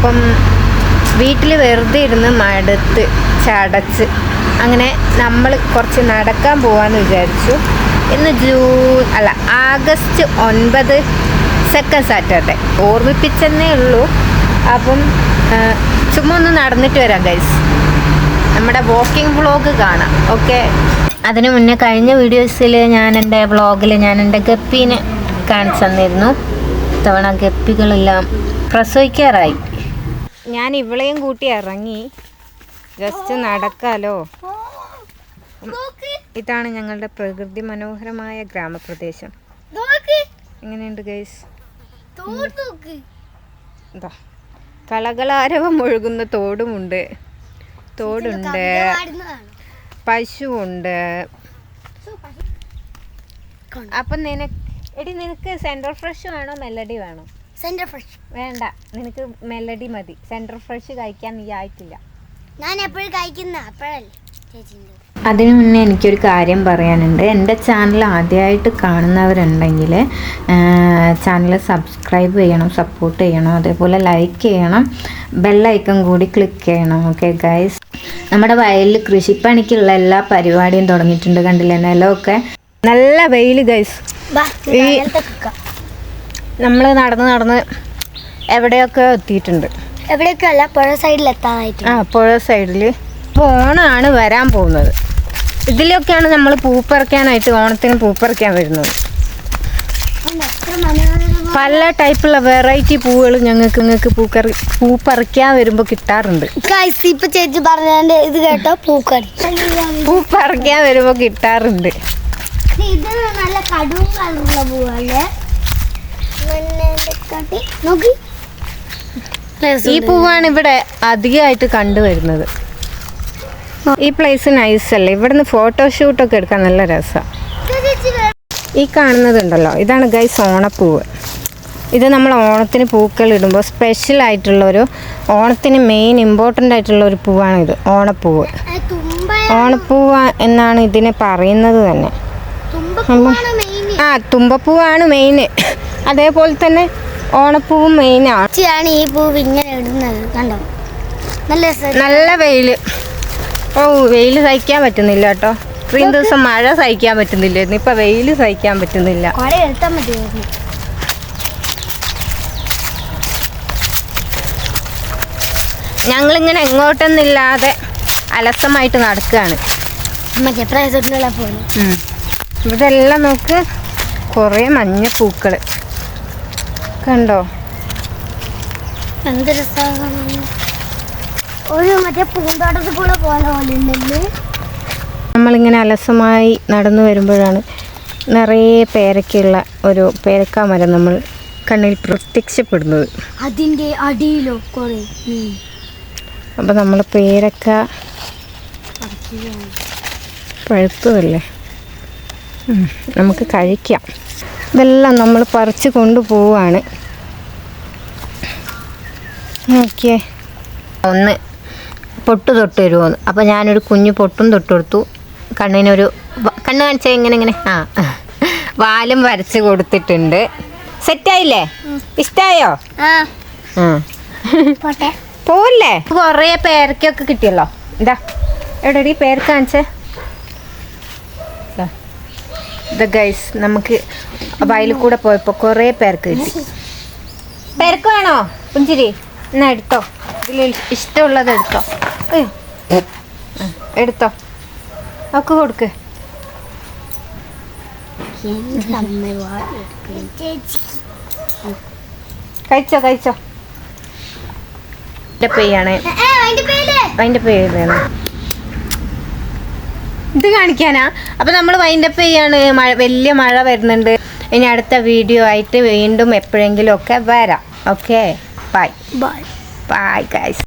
അപ്പം വീട്ടിൽ വെറുതെ ഇരുന്ന് മടുത്ത് ചടച്ച് അങ്ങനെ നമ്മൾ കുറച്ച് നടക്കാൻ പോവാന്ന് വിചാരിച്ചു. ഇന്ന് ജൂൺ അല്ല ആഗസ്റ്റ് ഒൻപത് സെക്കൻഡ് സാറ്റർഡേ ഓർമ്മിപ്പിച്ചെന്നേ ഉള്ളൂ. അപ്പം ചുമ്മാ ഒന്ന് നടന്നിട്ട് വരാം ഗൈസ് നമ്മുടെ വാക്കിംഗ് വ്ളോഗ് കാണാം ഓക്കെ അതിനു മുന്നേ കഴിഞ്ഞ വീഡിയോസിൽ ഞാൻ എന്റെ വ്ളോഗിൽ ഞാൻ എന്റെ ഗപ്പീനെ കാണിച്ചു തന്നിരുന്നു. ഇത്തവണ ഗപ്പികളെല്ലാം പ്രസവിക്കാറായി. ഞാൻ ഇവളെയും കൂട്ടി ഇറങ്ങി. ജസ്റ്റ് നടക്കാലോ. ഇതാണ് ഞങ്ങളുടെ പ്രകൃതി മനോഹരമായ ഗ്രാമപ്രദേശം. എങ്ങനെയുണ്ട് ഗൈസ് എന്താ കളകളാരവം ഒഴുകുന്ന തോടുമുണ്ട്. തോടുണ്ട്. പശുവുണ്ട്. അപ്പം നിനക്ക് എടി നിനക്ക് സെൻട്രൽ ഫ്രഷ് വേണോ? മെലഡി വേണോ? സെന്റർ ഫ്രഷ് വേണ്ട നിനക്ക് മെലഡി മതി. സെന്റർ ഫ്രഷ് കഴിക്കാൻ നീ ആയിട്ടില്ല. ഞാൻ എപ്പോഴും കഴിക്കുന്ന അപ്പോഴല്ലേ ചേച്ചിന്റെ അതിനു മുന്നേ എനിക്കൊരു കാര്യം പറയാനുണ്ട്. എന്റെ ചാനൽ ആദ്യമായിട്ട് കാണുന്നവരുണ്ടെങ്കിൽ ചാനൽ സബ്സ്ക്രൈബ് ചെയ്യണം സപ്പോർട്ട് ചെയ്യണം അതേപോലെ ലൈക്ക് ചെയ്യണം ബെല്ലൈക്കൺ കൂടി ക്ലിക്ക് ചെയ്യണം. ഓക്കെ ഗൈസ് നമ്മുടെ വയലിൽ കൃഷിപ്പണിക്കുള്ള എല്ലാ പരിപാടിയും തുടങ്ങിയിട്ടുണ്ട് കണ്ടില്ലേ? നിലമൊക്കെ. നല്ല വെയിൽ ഗൈസ് ഈ- നമ്മൾ നടന്ന് നടന്ന് എവിടെയൊക്കെ എത്തിയിട്ടുണ്ട്? എവിടെയൊക്കെ അല്ല പുഴ സൈഡിൽ എത്താനായിട്ട്. ആ പുഴ സൈഡിൽ ഓണമാണ് വരാൻ പോകുന്നത്. ഇതിലൊക്കെയാണ് നമ്മൾ പൂപ്പറിക്കാനായിട്ട് ഓണത്തിന് പൂപ്പറിക്കാൻ വരുന്നത്. പല ടൈപ്പുള്ള വെറൈറ്റി പൂവുകൾ ഞങ്ങൾക്ക് നിങ്ങൾക്ക് പൂക്കറി പൂപ്പറിക്കാൻ വരുമ്പോൾ കിട്ടാറുണ്ട്. ഇപ്പൊ ചേച്ചി പറഞ്ഞതിന്റെ ഇത് കേട്ടോ പൂക്കറി. പൂപ്പറിക്കാൻ വരുമ്പോൾ കിട്ടാറുണ്ട്. ഇത് നല്ല കടുവും കളറുള്ള പൂവല്ലേ ഈ പൂവാണ് ഇവിടെ അധികമായിട്ട് കണ്ടുവരുന്നത്. ഈ പ്ലേസ് നൈസ് അല്ലേ? ഇവിടുന്ന് ഫോട്ടോഷൂട്ടൊക്കെ എടുക്കാൻ നല്ല രസമാണ് ഈ കാണുന്നതുണ്ടല്ലോ. ഇതാണ് ഗൈസ് ഓണപ്പൂവ്. ഇത് നമ്മൾ ഓണത്തിന് പൂക്കൾ ഇടുമ്പോൾ സ്പെഷ്യൽ ആയിട്ടുള്ള ഒരു ഓണത്തിന് മെയിൻ ഇമ്പോർട്ടന്റ് ആയിട്ടുള്ള ഒരു പൂവാണ് ഇത് ഓണപ്പൂവ്. ഓണപ്പൂവ എന്നാണ് ഇതിനെ പറയുന്നത് തന്നെ. ആ തുമ്പപ്പൂവാണ് മെയിൻ അതേപോലെ തന്നെ ഓണപ്പൂവും മെയിനാണ് ഈ പൂവ് ഇങ്ങനെ ഇടുന്നത് കണ്ടോ? നല്ല നല്ല വെയിൽ ഓ വെയിൽ സഹിക്കാൻ പറ്റുന്നില്ല കേട്ടോ. ഇത്രയും ദിവസം മഴ സഹിക്കാൻ പറ്റുന്നില്ലായിരുന്നു ഇപ്പൊ വെയിൽ സഹിക്കാൻ പറ്റുന്നില്ല. ഞങ്ങളിങ്ങനെ എങ്ങോട്ടൊന്നില്ലാതെ അലസമായിട്ട് നടക്കുകയാണ് ഇവിടെ എല്ലാം നോക്ക് കുറേ മഞ്ഞ പൂക്കൾ കണ്ടോ? എന്ത് രസമാണ്. ഒരു മറ്റേ പൂന്തോട്ടത്തിൽ കൂടെ പോലെ നമ്മളിങ്ങനെ അലസമായി നടന്നു വരുമ്പോഴാണ് നിറയെ പേരക്കുള്ള ഒരു പേരക്ക മരം നമ്മൾ കണ്ണിൽ പ്രത്യക്ഷപ്പെടുന്നത്. അതിന്റെ അടിയിലോ കുറേ. അപ്പോൾ നമ്മൾ പേരക്ക പഴുത്തതല്ലേ? നമുക്ക് കഴിക്കാം. ഇതെല്ലാം നമ്മൾ പറിച്ച് കൊണ്ടുപോവാണ്. നോക്കിയേ. ഒന്ന് പൊട്ട് തൊട്ട് വരുമോന്ന് അപ്പോൾ ഞാനൊരു കുഞ്ഞു പൊട്ടും തൊട്ട് കൊടുത്തു. കണ്ണിനൊരു കണ്ണ് കാണിച്ചാൽ ഇങ്ങനെ ഇങ്ങനെ. ആ. വാലും വരച്ച് കൊടുത്തിട്ടുണ്ട്. സെറ്റായില്ലേ ഇഷ്ടായോ? പോവല്ലേ? കുറേ പേരക്കൊക്കെ കിട്ടിയല്ലോ. എന്താ എവിടെ പേരക്ക കാണിച്ചേ? ഇത് ഗൈസ് നമുക്ക് വയലിൽ കൂടെ പോയപ്പോൾ കുറേ പേർക്ക് കിട്ടി. പേർക്ക് വേണോ? പുഞ്ചിരി. എന്നാ എടുത്തോ. ഇതിൽ ഇഷ്ടമുള്ളത് എടുത്തോ. എടുത്തോ. ഒക്കെ കൊടുക്ക്. കഴിച്ചോ കഴിച്ചോ. എന്റെ പെയ്യാണ് അതിന്റെ ഇത് കാണിക്കാനാ? അപ്പൊ നമ്മൾ വൈൻഡപ്പ് ചെയ്യാണ്. മഴ വലിയ മഴ വരുന്നുണ്ട്. ഇനി അടുത്ത വീഡിയോ ആയിട്ട് വീണ്ടും എപ്പോഴെങ്കിലും ഒക്കെ വരാം. Okay bye bye bye guys